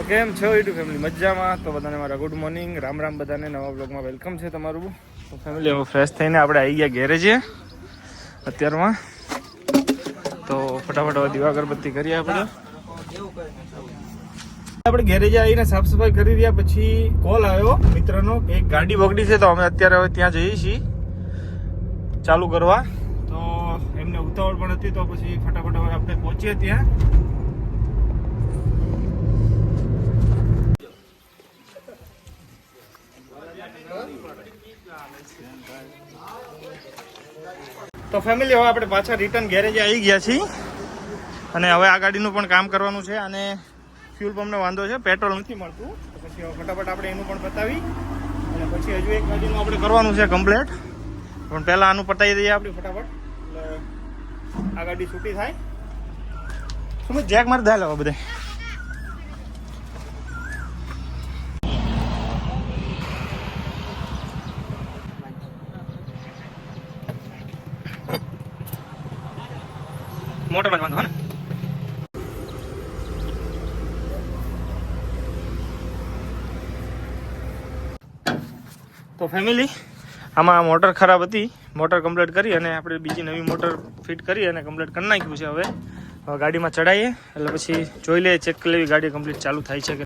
તો કેમ છો યુટ્યુબ ફેમિલી? મજામાં? તો બધાને મારા ગુડ મોર્નિંગ. રામ રામ બધાને. નવા બ્લોગમાં વેલકમ છે તમારું. તો ફેમિલી, હવે ફ્રેશ થઈને આપણે આવી ગયા ગેરેજે અત્યારમાં. તો ફટાફટ હવે દીવા અગરબત્તી કરીએ આપણે. આપણે ગેરેજે આવીને સાફ સફાઈ કરી રહ્યા, પછી કોલ આવ્યો મિત્રનો કે એક ગાડી બગડી છે, તો અમે અત્યારે હવે ત્યાં જઈએ છીએ. ચાલુ કરવા. તો એમને ઉતાવળ પણ હતી, તો પછી ફટાફટ હવે આપણે પહોંચીએ ત્યાં. તો ફેમિલી હવે આપણે પાછા રિટર્ન ગેરેજે આવી ગયા છીએ. અને હવે આ ગાડીનું પણ કામ કરવાનું છે અને ફ્યુલ પંપનો વાંધો છે પેટ્રોલ નથી મળતું. પછી હવે ફટાફટ આપણે એનું પણ પતાવી. અને પછી હજુ એક ગાડીનું આપણે કરવાનું છે કમ્પ્લેટ પણ પહેલાં આનું પતાવી દઈએ આપણે ફટાફટ. એટલે આ ગાડી છૂટી થાય. શું જેક મારી દા લેવા બધે મોટર વાંધો ને તો ફેમિલી આમાં મોટર ખરાબ હતી. મોટર કમ્પ્લીટ કરી અને આપણે બીજી નવી મોટર ફિટ કરી અને કમ્પ્લીટ કરી નાખ્યું છે હવે. હવે ગાડીમાં ચડાવીએ એટલે પછી જોઈ લઈએ ચેક કરી લેવી ગાડી કમ્પ્લીટ ચાલુ થાય છે કે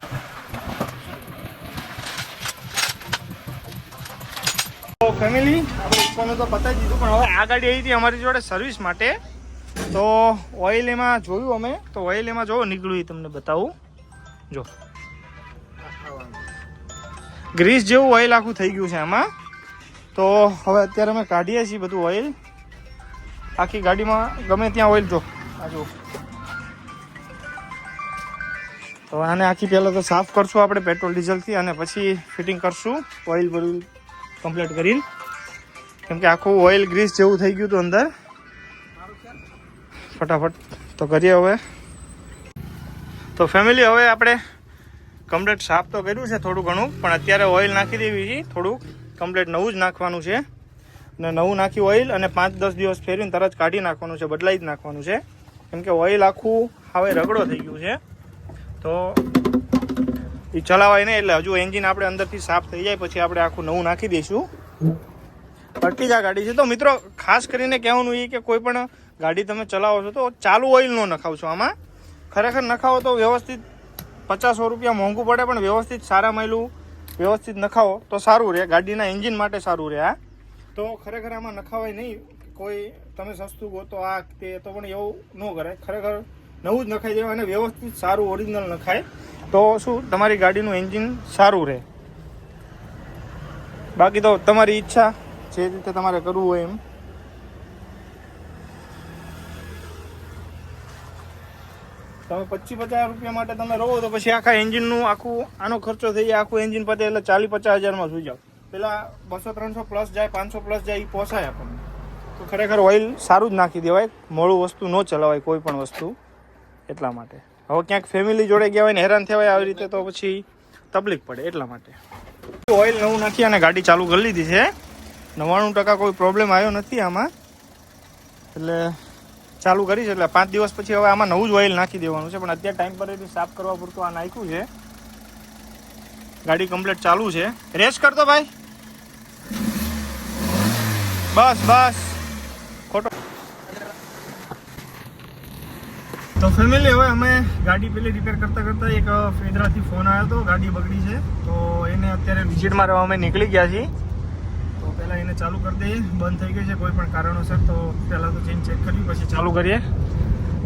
ફેમિલી આપણે ઇકોને તો પતાવી દીધું, પણ હવે આ ગાડી આવી હતી અમારી જોડે સર્વિસ માટે. તો ઓઇલ એમાં જોયું અમે, તો ઓઇલ એમાં જો નીકળ્યું તમને બતાવું. જો. ગ્રીસ જેવું ઓઇલ આખું થઈ ગયું છે આમાં. તો હવે અત્યારે અમે કાઢીએ છીએ બધું ઓઇલ આખી ગાડીમાં ગમે ત્યાં ઓઇલ જો. આજુ તો આને આખી પહેલાં તો સાફ કરશું આપણે પેટ્રોલ, ડીઝલથી અને પછી ફિટિંગ કરશું. ઓઇલ બધું કમ્પ્લીટ કરીને. કેમ કે આખું ઓઇલ ગ્રીસ જેવું થઈ ગયું હતું અંદર. ફટાફટ તો કરીએ હવે. તો ફેમિલી હવે આપણે કમ્પ્લેટ સાફ તો કર્યું છે થોડું ઘણું, પણ અત્યારે ઓઇલ નાખી દેવી છે. થોડુંક કમ્પ્લેટ નવું જ નાખવાનું છે. અને નવું નાખી ઓઇલ અને પાંચ દસ દિવસ ફેરવીને તરત કાઢી નાખવાનું છે, બદલાઈ જ નાખવાનું છે. કેમ કે ઓઇલ આખું હવે રગડો થઈ ગયું છે. તો એ ચલાવાય નહીં એટલે હજુ એન્જિન આપણે અંદરથી સાફ થઈ જાય, પછી આપણે આખું નવું નાખી દઈશું. અર્ટિગા ગાડી છે. તો મિત્રો, ખાસ કરીને કહેવાનું એ કે કોઈ પણ ગાડી તમે ચલાવો છો તો ચાલુ ઓઇલ ન નખાવશો આમાં. ખરેખર નખાવો તો વ્યવસ્થિત પચાસો રૂપિયા મોંઘું પડે પણ વ્યવસ્થિત સારા મળેલું વ્યવસ્થિત નખાવો તો સારું રહે. ગાડીના એન્જિન માટે સારું રહે આ તો ખરેખર આમાં નખાવાય નહીં. કોઈ તમે સસ્તું ગોતો આ તે તો પણ એવું ન કરે. ખરેખર નવું જ નખાઈ દેવાય અને વ્યવસ્થિત સારું ઓરિજિનલ નખાય. તો શું? તમારી ગાડીનું એન્જિન સારું રહે. બાકી તો તમારી ઈચ્છા જે રીતે તમારે કરવું હોય એમ. તમે પચીસ પચાસ રૂપિયા માટે તમે રહો તો પછી આખા એન્જિનનું આખું, આનો ખર્ચો થઈ જાય, આખું એન્જિન પતે એટલે ચાલીસ પચાસ હજારમાં સુઈ જાવ પેલા બસો ત્રણસો પ્લસ જાય, પાંચસો પ્લસ જાય એ પોસાય આપણને. તો ખરેખર ઓઇલ સારું જ નાખી દેવાય, મોડું વસ્તુ ન ચલાવાય કોઈ પણ વસ્તુ એટલા માટે. હવે ક્યાંક ફેમિલી જોડે ગયા હોય ને હેરાન થવાય આવી રીતે તો પછી તકલીફ પડે એટલા માટે. ઓઇલ નવું નાખી અને ગાડી ચાલુ કરી લીધી છે. નવ્વાણું ટકા કોઈ પ્રોબ્લેમ આવ્યો નથી આમાં. એટલે ચાલુ કરી એટલે પાંચ દિવસ પછી હવે આમાં નવું જ ઓઇલ નાખી દેવાનું છે. પણ અત્યારે ટાઈમ પર એથી સાફ કરવા પૂરતું આ નાખ્યું છે. ગાડી કમ્પ્લીટ ચાલુ છે. રેસ કરતો ભાઈ. બસ બસ. ખોટો. તો ફેમિલી હવે અમે ગાડી પેલી રિપેર કરતા કરતા એક ફેદરાથી ફોન આવ્યો હતો. ગાડી બગડી છે. તો એને અત્યારે વિઝિટમાં રહેવા અમે નીકળી ગયા છીએ. પહેલાં એને ચાલુ કરી દઈએ. બંધ થઈ ગઈ છે કોઈ પણ કારણોસર તો પહેલાં તો જઈને ચેક કરી પછી ચાલુ કરીએ.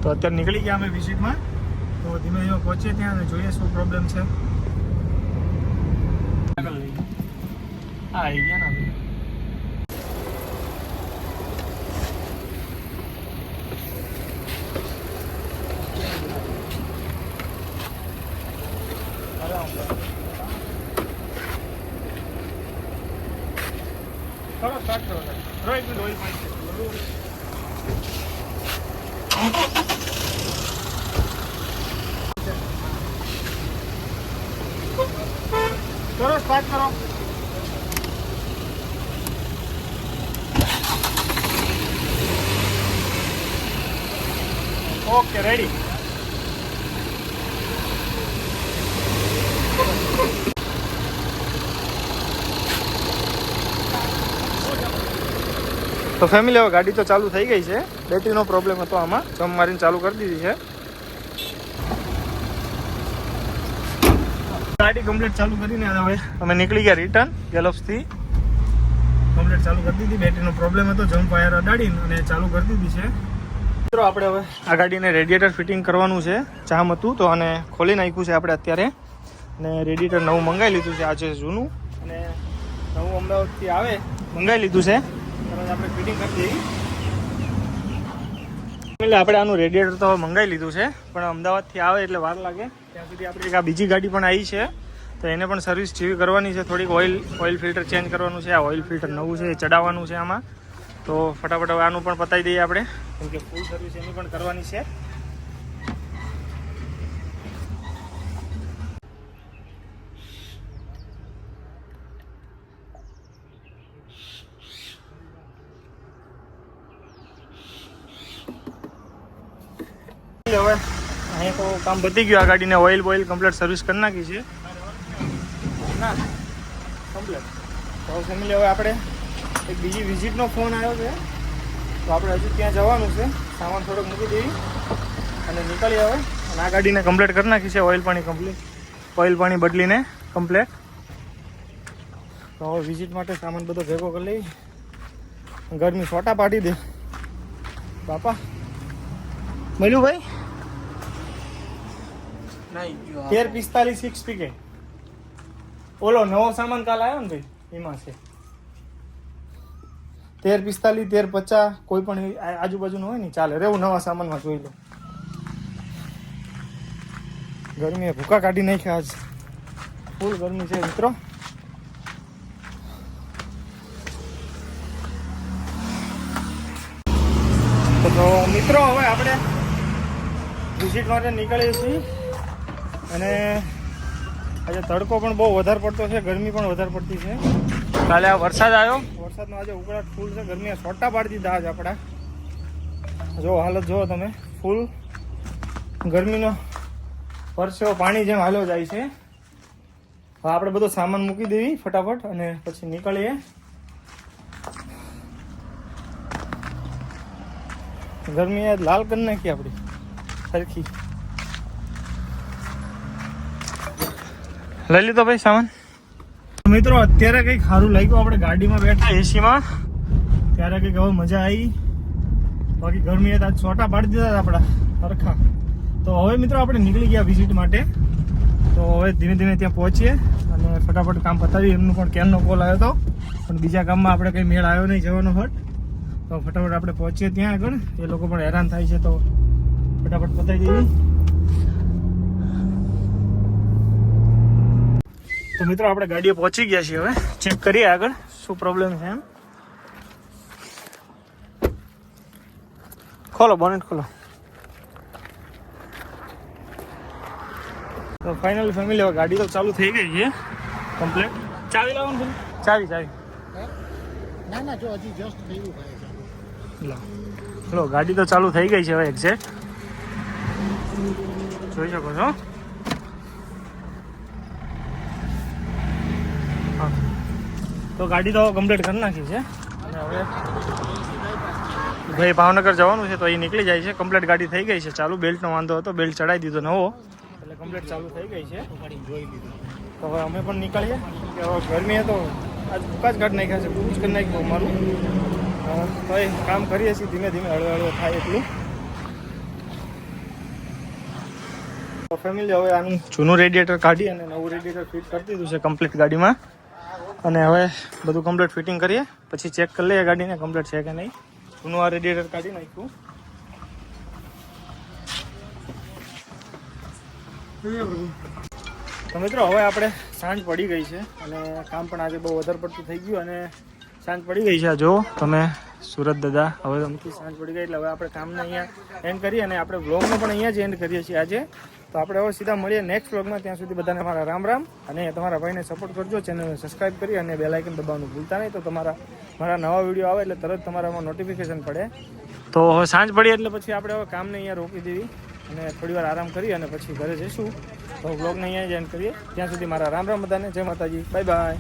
તો અત્યારે નીકળી ગયા અમે વિઝિટમાં તો ધીમે ધીમે પહોંચીએ ત્યાં અને જોઈએ શું પ્રોબ્લેમ છે. આવી ગયા ને. એક મિનિટ ઓઇલ પાણી સ્ટાર્ટ કરો. ઓકે રેડી તો ફેમિલી હવે ગાડી તો ચાલુ થઈ ગઈ છે. બેટરીનો પ્રોબ્લેમ હતો આમાં. જમ મારીને ચાલુ કરી દીધી છે. ગાડી કમ્પ્લીટ ચાલુ કરીને હવે અમે નીકળી ગયા રિટર્ન ગેલોપ્સથી કમ્પ્લીટ ચાલુ કરી દીધી. બેટરીનો પ્રોબ્લેમ હતો. જમ્પ વાયર અડાડીને અને ચાલુ કરી દીધી છે. મિત્રો, આપણે હવે આ ગાડીને રેડિએટર ફિટિંગ કરવાનું છે. જામ હતું તો અને ખોલી નાખ્યું છે આપણે અત્યારે. અને રેડિએટર નવું મંગાવી લીધું છે. આજે જૂનું. અને નવું અમદાવાદથી આવે, મંગાવી લીધું છે. આપણે ફિટિંગ કરી દઈએ. આપણે આનું રેડિયેટર તો મંગાવી લીધું છે, પણ અમદાવાદથી આવે એટલે વાર લાગે. ત્યાં સુધી આપણે એક આ બીજી ગાડી પણ આવી છે, તો એને પણ સર્વિસ જેવી કરવાની છે. થોડીક ઓઇલ ઓઇલ ફિલ્ટર ચેન્જ કરવાનું છે. આ ઓઇલ ફિલ્ટર નવું છે, એ ચડાવવાનું છે આમાં. તો ફટાફટ આનું પણ પતાવી દઈએ આપણે. કેમ કે ફૂલ સર્વિસ એની પણ કરવાની છે. અહીં તો કામ પતી ગયું. આ ગાડીને ઓઇલ બોઇલ કમ્પ્લીટ સર્વિસ કરી નાખી છે. ના કમ્પ્લીટ તો ફેમિલી હવે આપણે એક બીજી વિઝિટનો ફોન આવ્યો છે. તો આપણે હજુ ત્યાં જવાનું છે. સામાન થોડોક મૂકી દેવી. અને નીકળી હવે. અને આ ગાડીને કમ્પ્લીટ કરી નાખી છે. ઓઇલ પાણી કમ્પ્લીટ ઓઇલ પાણી બદલીને કમ્પ્લીટ તો હવે વિઝિટ માટે સામાન બધો ભેગો કરી લઈ. ગરમી સોટા પાડી દે. બાપા, મળ્યું ભાઈ? તેર પિસ્તાલીસ સિક્સ પીકે. ઓલો નવો સામાન કાલ આવ્યો ને ભાઈ? એમાં છે. તેર પિસ્તાલીસ, તેર પચાસ, કોઈ પણ આજુબાજુનું હોય ને, ચાલે. રેવું નવા સામાનમાં જોઈ લો. ગરમીએ ભૂકા કાઢી નાખ્યા આજ. ફૂલ ગરમી છે મિત્રો. તો મિત્રો, હવે આપણે વિઝિટ માટે નીકળીએ છીએ. અને આજે તડકો પણ બહુ વધારે પડતો છે ગરમી પણ વધારે પડતી છે. કાલે આ વરસાદ આવ્યો? વરસાદનો આજે ઉકળાટ ફૂલ છે ગરમી છોટા પાડી દીધા આજ આપણા. જો હાલત જુઓ તમે ફૂલ ગરમીનો પરસેવો પાણી જેમ હાલો જાય છે. હવે આપણે બધો સામાન મૂકી દેવી ફટાફટ અને પછી નીકળીએ. ગરમી લાલ કરી નાખી આપણી સરખી. લઈ લીધો ભાઈ સામાન? મિત્રો અત્યારે કંઈક સારું લાગ્યું. આપણે ગાડીમાં બેઠા એસીમાં. ત્યારે કંઈક હવે મજા આવી. બાકી ગરમી હતા છોટા પાડી દીધા હતા આપણા સરખા. તો હવે મિત્રો આપણે નીકળી ગયા વિઝિટ માટે. તો હવે ધીમે ધીમે ત્યાં પહોંચીએ અને ફટાફટ કામ પતાવી એમનું પણ કેનનો કોલ આવ્યો હતો. પણ બીજા કામમાં આપણે કંઈ મેળ આવ્યો નહીં જવાનો હટ. તો ફટાફટ આપણે પહોંચીએ ત્યાં આગળ. એ લોકો પણ હેરાન થાય છે તો ફટાફટ પતાવી દેવી મિત્રો આપણે ગાડીએ પહોંચી ગયા છીએ હવે. ચેક કરીએ આગળ શું પ્રોબ્લેમ છે એમ. ખોલો બોનેટ ખોલો. તો ફાઇનલ ફેમિલી હવે ગાડી તો ચાલુ થઈ ગઈ છે. કમ્પ્લીટ ચાવી લાવો ને ભાઈ. ચાવી ચાવી. ના ના જો હજી જસ્ટ થયું ભાઈ. લો. ગાડી તો ચાલુ થઈ ગઈ છે હવે એક્ઝેક્ટ જોઈ શકો છો. તો ગાડી તો કમ્પ્લીટ કરી નાખી છે. અને હવે ભાઈ ભાવનગર જવાનું છે તો એ નીકળી જાય છે. કમ્પ્લીટ ગાડી થઈ ગઈ છે ચાલુ. બેલ્ટનો વાંધો હતો. બેલ્ટ ચડાવી દીધો નવો. એટલે કમ્પ્લીટ ચાલુ થઈ ગઈ છે. તો હવે અમે પણ નીકળીએ. કે હવે ગરમી તો આજ ભૂકા જ કાઢી નાખ્યા છે. પૂરું જ કરી નાખ્યું અમારું. તો એ કામ કરીએ છીએ. ધીમે ધીમે હળવે હળવે થાય એટલું. ફેમિલી હવે આનું જૂનું રેડિએટર કાઢી અને નવું રેડિએટર ફિટ કરી દીધું છે કમ્પ્લીટ ગાડીમાં. અને હવે બધું કમ્પ્લીટ ફિટિંગ કરીએ. પછી ચેક કરી લઈએ ગાડીને કમ્પ્લીટ છે કે નહીં. જૂનું આ રેડિએટર કાઢી નાખ્યું. તો મિત્રો, હવે આપણે સાંજ પડી ગઈ છે અને કામ પણ આજે બહુ વધારે પડતું થઈ ગયું અને સાંજ પડી ગઈ છે. જો તમે સુરત દાદા, હવે અમથી સાંજ પડી ગઈ એટલે હવે આપણે કામને અહીંયા એન્ડ કરીએ અને આપણે વ્લોગનો પણ અહીંયા જ એન્ડ કરીએ છીએ આજે. તો આપણે હવે સીધા મળીએ નેક્સ્ટ વ્લોગમાં ત્યાં સુધી બધાને મારા રામ રામ અને તમારા ભાઈને સપોર્ટ કરજો ચેનલને સબસ્ક્રાઈબ કરી અને બેલ આઇકન દબાવવાનું ભૂલતા નહીં. તો તમારા, મારા નવા વીડિયો આવે એટલે તરત તમારામાં નોટિફિકેશન પડે. તો હવે સાંજ પડી એટલે પછી આપણે હવે કામને અહીંયા રોકી દેવી અને થોડી વાર આરામ કરી અને પછી ઘરે જઈશું. તો વ્લોગને અહીંયા જ એન્ડ કરીએ. ત્યાં સુધી મારા રામ રામ બધાને. જય માતાજી. Bye bye